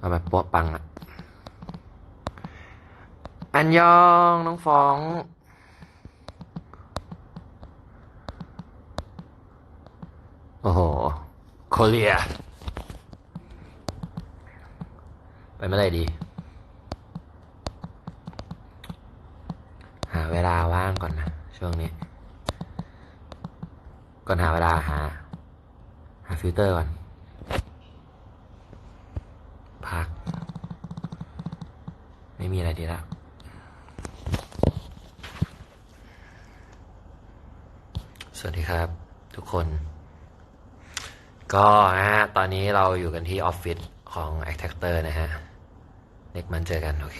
เอาแบบปัวปังอะอันยองน้องฟอง โอ้โหโคเรีย ไปเมื่อไหร่ดี หาเวลาว่างก่อนนะ ช่วงนี้ ก่อนหาเวลาหา หาฟิลเตอร์ก่อน พัก ไม่มีอะไรดีล้วสวัสดีครับ ทุกคน ก็นะฮะตอนนี้เราอยู่กันที่ออฟฟิศของ a c t a c t o r นะฮะ เน็กมันเจอกัน โอเค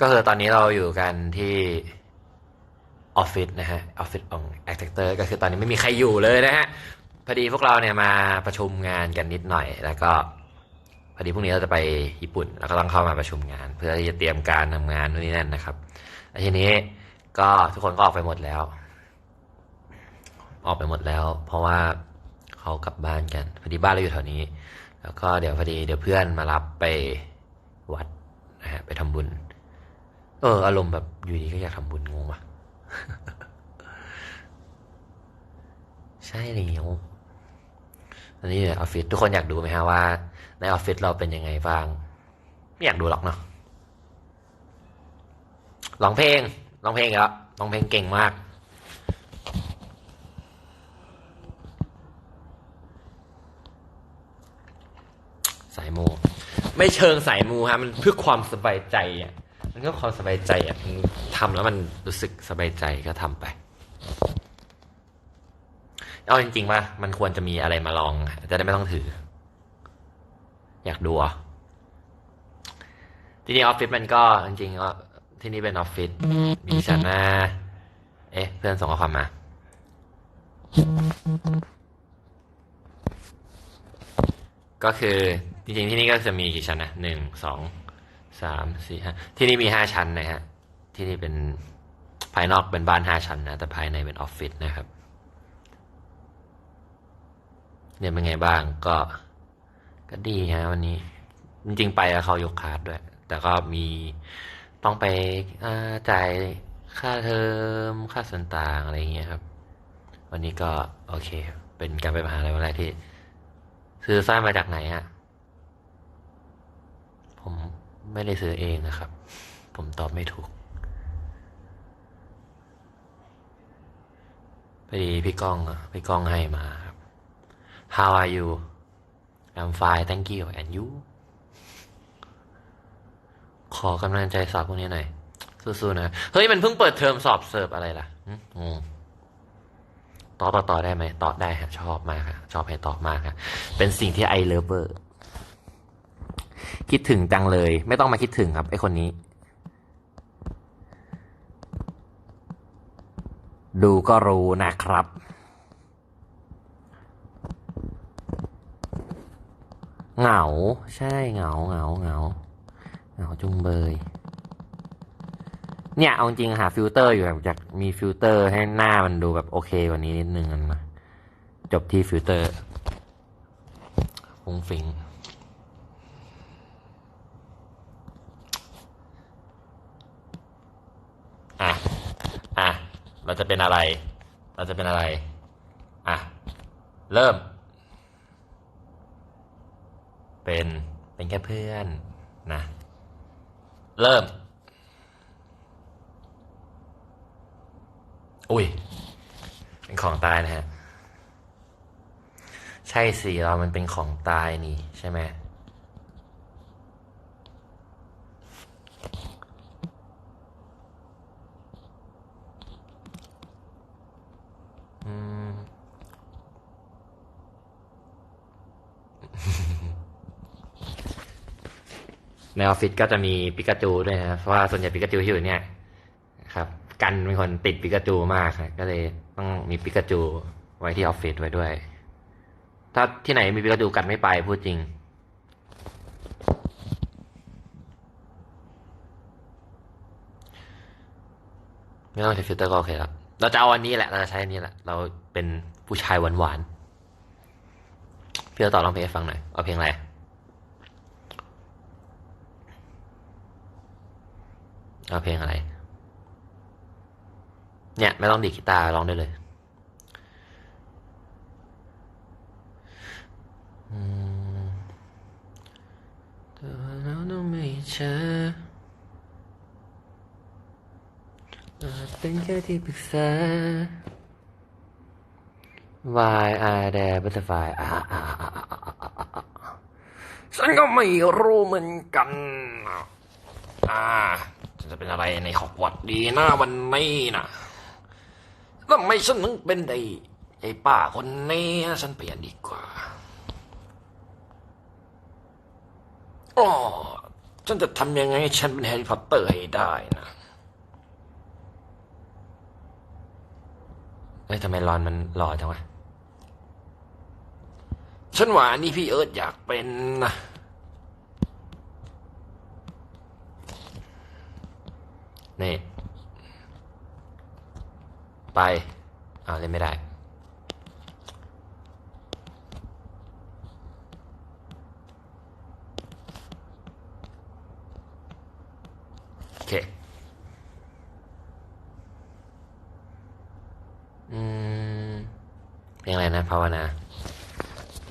ก็คือตอนนี้เราอยู่กันที่ออฟฟิศนะฮะออฟฟิศของ a c t a c t o r ก็คือตอนนี้ไม่มีใครอยู่เลยนะฮะ พอดีพวกเราเนี่ยมาประชุมงานกันนิดหน่อยแล้วก็ พอดีพรุ่งนี้เราจะไปญี่ปุ่น แล้วก็ต้องเข้ามาประชุมงาน เพื่อที่จะเตรียมการทำงานนู่นนี่นั่นนะครับแล้วทีนี้ก็ทุกคนก็ออกไปหมดแล้ว ออกไปหมดแล้ว เพราะว่าเขากลับบ้านกันพอดีบ้านเราอยู่แถวนี้ แล้วก็เดี๋ยวพอดีเดี๋ยวเพื่อนมารับไปวัดนะฮะไปทำบุญ เออ อารมณ์แบบอยู่ดีก็อยากทำบุญงงปะใช่แล้วต อันนี้อยู่ในออฟฟิศทุกคนอยากดูไหมฮะว่า ในออฟฟิศเราเป็นยังไงบ้าง ไม่อยากดูหรอกเนาะร้องเพลงร้องเพลงอีกแล้วร้องเพลงเก่งมาก สายมู ไม่เชิงสายมูฮะมันเพื่อความสบายใจอะมันก็ความสบายใจอะทำแล้วมันรู้สึกสบายใจก็ทำไป เอาจริงๆว่ามันควรจะมีอะไรมาลอง จะได้ไม่ต้องถือ อยากดูอะที่นี่ออฟฟิศมันก็จริงๆก็ที่นี่เป็นออฟฟิศมีฉันนะเอ๊ะ เพื่อนส่งข้อความมา ก็คือจริงๆที่นี่ก็จะมีกี่ชั้นนะหนึ่งสองสามสี่ห้าที่นี่มีห้าชั้นนะฮะที่นี่เป็นภายนอกเป็นบ้านห้าชั้นนะแต่ภายในเป็นออฟฟิศนะครับ เนี่ยเป็นไงบ้างก็ ก็ดีฮะวันนี้ จริงๆไปแล้วเขายกคาร์ดด้วย แต่ก็มีต้องไปจ่ายค่าเทอมค่าส่วนต่างอะไรเงี้ยครับ วันนี้ก็โอเค เป็นการไปมหาลัยวันแรกที่ ซื้อสร้อยมาจากไหนฮะผมไม่ได้ซื้อเองนะครับ ผมตอบไม่ถูกพอดีพี่ก้องพี่ก้องให้มา How are you I'm fine thank you and you ขอกำลังใจสอบพวกนี้หน่อยสู้ๆนะ เฮ้ย มันเพิ่งเปิดเทอมสอบเสิร์ฟอะไรล่ะหึงงต่อต่อต่อได้ไหมต่อได้ฮะชอบมากครับชอบให้ตอบมากครับเป็นสิ่งที่ไอเลิฟเวอร์คิดถึงจังเลย ไม่ต้องมาคิดถึงครับไอคนนี้ ดูก็รู้นะครับ เหงา ใช่เหงาเหงาเหงาเหงาจุงเบย เนี่ย เอาจริงหาฟิลเตอร์อยู่แบบอยากมีฟิลเตอร์ให้หน้ามันดูแบบโอเคกว่านี้นิดนึงมันมาจบที่ฟิลเตอร์ฟุ้งฟิงอะ อะ เราจะเป็นอะไร เราจะเป็นอะไร อะ เริ่ม เป็นเป็นแค่เพื่อนนะเริ่ม อุ้ย เป็นของตายนะฮะ ใช่สิเรามันเป็นของตายนี่ใช่ไหม อืม ในออฟฟิศก็จะมีปิกาจูด้วยนะครับเพราะว่าส่วนใหญ่ปิกาจูที่อยู่เนี่ยครับกันเป็นคนติดปิกาจูมากก็เลยต้องมีปิกาจูไว้ที่ออฟฟิศไว้ด้วย ถ้าที่ไหนมีปิกาจูกันไม่ไปพูดจริง ไม่ต้องใช้ฟิลเตอร์ก็โอเคแล้วเราจะเอาอันนี้แหละ เราจะใช้อันนี้แหละ เราเป็นผู้ชายหวานๆพี่จะต่อรองเพลงฟังหน่อย เอาเพลงอะไร เอาเพลงอะไร เนี่ย ไม่ต้องดีกีตาร์ร้องได้เลยแต่ว่าเราต้องไม่เจออเป็นแค่ที่ปรึกษา Why are there butterfly ฉันก็ไม่รู้เหมือนกัน อ่าฉัน จะเป็นอะไรในฮอกวอตส์ดีนะวันนี้นะทำไมฉันถึงเป็นไอ้ไอ้ป้าคนนี้ฉันเปลี่ยนดีกว่าอ๋อฉันจะทำยังไงให้ฉันเป็นแฮร์รี่พอตเตอร์ให้ได้นะเอ้ยทำไมรอนมันหล่อจังวะฉันว่านี่พี่เอิร์ธอยากเป็นนะ นี่ ไปอ้าวเล่นไม่ได้ โอเค อืมเพลงอะไรนะ ภาวนา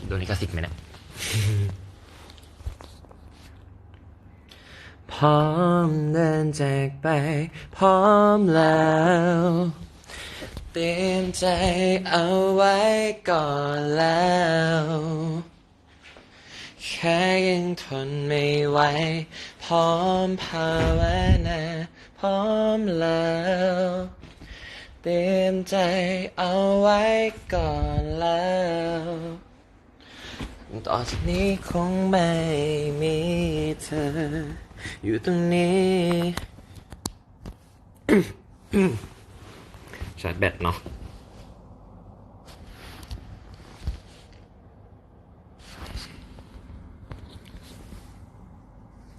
โดนลิขสิทธิ์ไหมเนะพร้อมเดินจากไป พร้อมแล้ว เตรียมใจเอาไว้ก่อนแล้ว แค่ยังทนไม่ไหวพร้อมภาวนาพร้อมแล้วเตรียมใจเอาไว้ก่อนแล้วต่อจากนี้คงไม่มีเธอ อยู่ตรงนี้ ชาร์จแบตเนาะ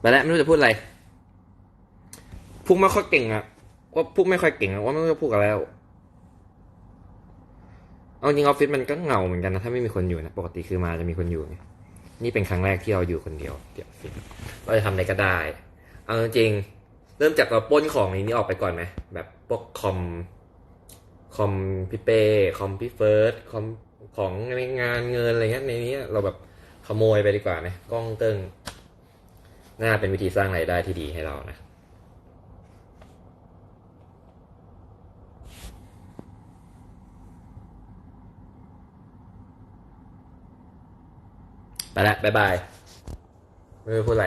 ไปแล้วไม่รู้จะพูดอะไรพูดไม่ค่อยเก่งอะว่าพูดไม่ค่อยเก่งอะว่าไม่รู้จะพูดอะไรแล้วเอาจริงออฟฟิศมันก็เหงาเหมือนกันนะถ้าไม่มีคนอยู่นะปกติคือมาจะมีคนอยู่ นี่เป็นครั้งแรกที่เราอยู่คนเดียวที่ออฟฟิศเราจะทำอะไรก็ได้ เอาจริงเริ่มจากเราป้นของนี้ออกไปก่อนไหมแบบพวกคอม คอมพี่เป้คอมพี่เฟิร์สคอมของในงานเงินอะไรเงี้ยในนี้เราแบบขโมยไปดีกว่าไหมกล้องเติ้งน่าเป็นวิธีสร้างรายได้ที่ดีให้เรานะไปละบายบายไม่พูดอะไร